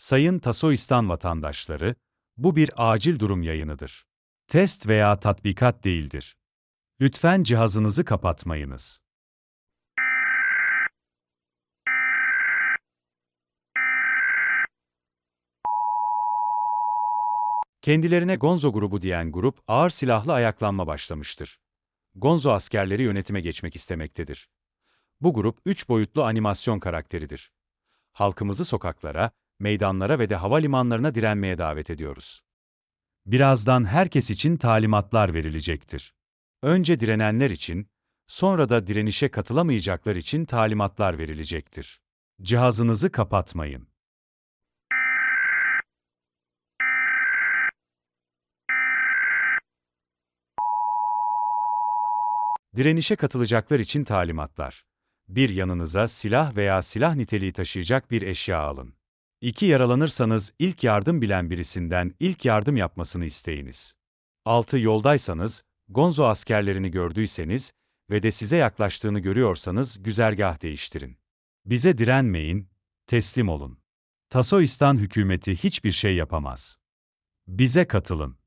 Sayın Tasoistan vatandaşları, bu bir acil durum yayınıdır. Test veya tatbikat değildir. Lütfen cihazınızı kapatmayınız. Kendilerine Gonzo grubu diyen grup ağır silahlı ayaklanma başlamıştır. Gonzo askerleri yönetime geçmek istemektedir. Bu grup üç boyutlu animasyon karakteridir. Halkımızı sokaklara, meydanlara ve de havalimanlarına direnmeye davet ediyoruz. Birazdan herkes için talimatlar verilecektir. Önce direnenler için, sonra da direnişe katılamayacaklar için talimatlar verilecektir. Cihazınızı kapatmayın. Direnişe katılacaklar için talimatlar. Bir yanınıza silah veya silah niteliği taşıyacak bir eşya alın. İki yaralanırsanız ilk yardım bilen birisinden ilk yardım yapmasını isteyiniz. 6. Yoldaysanız, Gonzo askerlerini gördüyseniz ve de size yaklaştığını görüyorsanız güzergah değiştirin. Bize direnmeyin, teslim olun. Tasoistan hükümeti hiçbir şey yapamaz. Bize katılın.